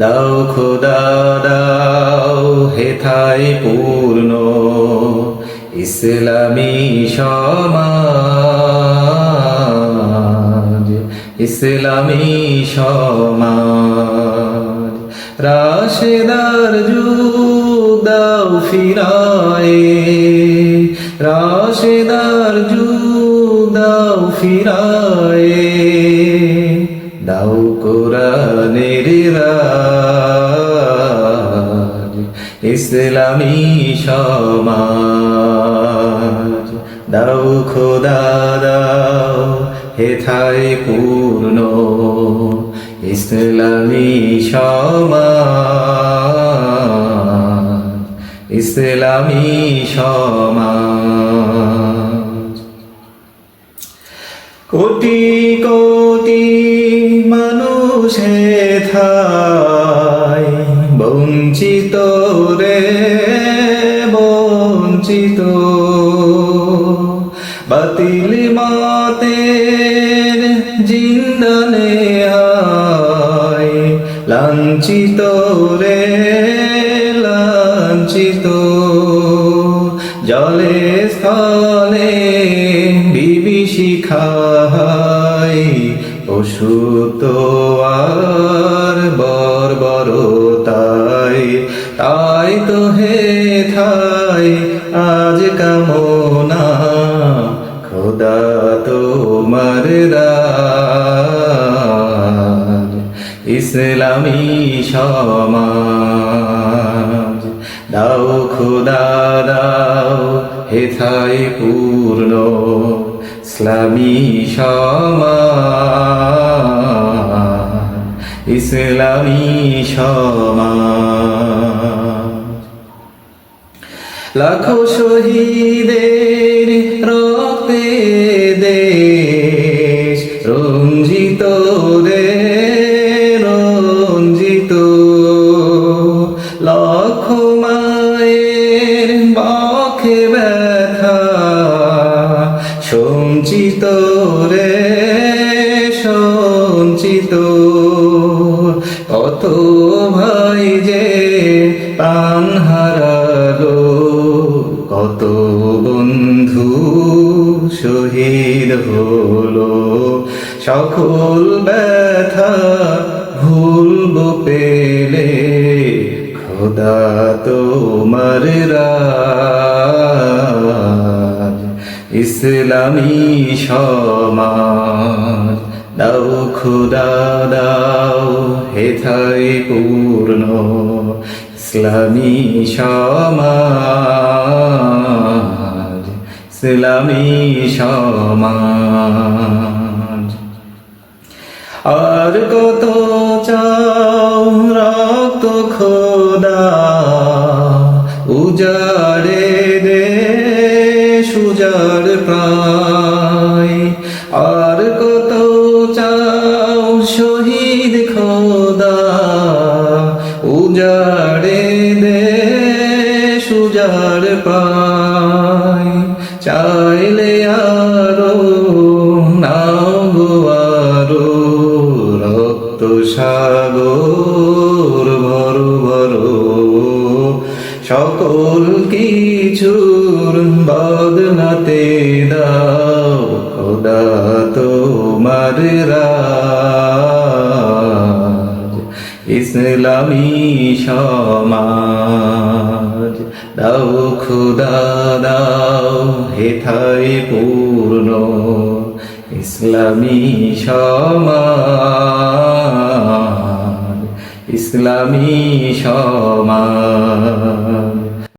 দাও খোদা, দাও হেথাই পূর্ণ ইসলামী সমাজ ইসলামী সমাজ। রাশেদার যুগ দাও ফিরায়, রাশেদার যুগ দাও ফিরায়। ইসলামী সমাজ। দাও খোদা দাও হেথায় পূর্ণ। ইসলামী সমাজ ইসলামী সমাজ। কোটি কোটি মানুষে থাই বঞ্চিত বাতিল মাতের জিন্দনে হায় লাঞ্ছিত রে লাঞ্ছিত। জলে স্থলে বিভীষিখায় পশু তো আর রাজ ইসলামী সমাজ। দাও খোদা দাও হেথায় পূর্ণ ইসলামী সমাজ। ইসলামী সমাজ। লাখো শহীদের মায়ের বখে ব্যথা, সঞ্চিত রে, সঞ্চিত। কত ভাই যে প্রাণ হারালো কত বন্ধু শহীদ হলো। সকল ব্যথা ভুলব পেলে খোদা তোমার রাজ, ইসলামী সমাজ। দাও খুদা, দাও হেথায় পূর্ণ ইসলামী সমাজ ইসলামী সমাজ। আর কত চাও উজাড়ে দে সুজার প্রায়। আর কত চাও শহীদ খোদা। উজাড়ে দে সুজার পায় চাইলে আরও নাও গো রক্ত সাগর সকল কিছুর বদলাতে দাও, খোদা তোমার ইসলামী সমাজ, দাও খুদা, দাও হেথায় পূর্ণ। ইসলামী সমাজ ইসলামী সমাজ।